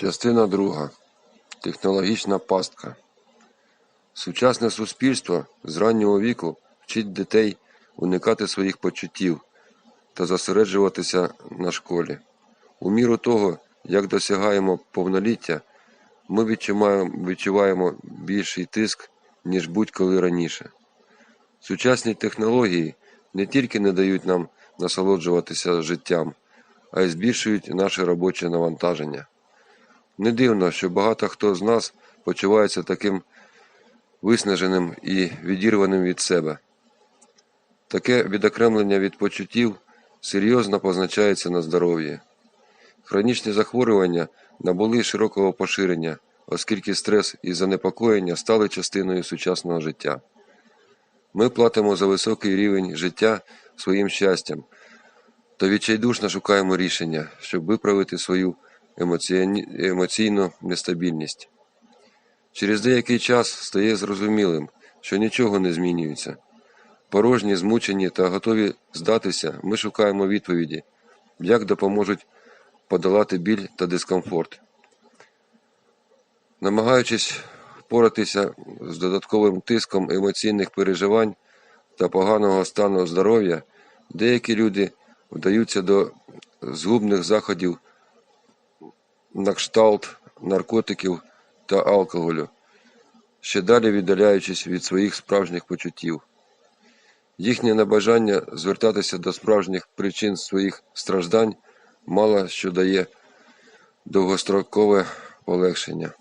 Частина друга. Технологічна пастка. Сучасне суспільство з раннього віку вчить дітей уникати своїх почуттів та зосереджуватися на школі. У міру того, як досягаємо повноліття, ми відчуваємо, більший тиск, ніж будь-коли раніше. Сучасні технології не тільки не дають нам насолоджуватися життям, а й збільшують наше робоче навантаження. Не дивно, що багато хто з нас почувається таким виснаженим і відірваним від себе. Таке відокремлення від почуттів серйозно позначається на здоров'ї. Хронічні захворювання набули широкого поширення, оскільки стрес і занепокоєння стали частиною сучасного життя. Ми платимо за високий рівень життя своїм щастям та відчайдушно шукаємо рішення, щоб виправити свою емоційну нестабільність. Через деякий час стає зрозумілим, що нічого не змінюється. Порожні, змучені та готові здатися, ми шукаємо відповіді, як допоможуть подолати біль та дискомфорт. Намагаючись впоратися з додатковим тиском емоційних переживань та поганого стану здоров'я, деякі люди вдаються до згубних заходів на кшталт наркотиків та алкоголю, ще далі віддаляючись від своїх справжніх почуттів. Їхнє небажання звертатися до справжніх причин своїх страждань мало що дає довгострокове полегшення.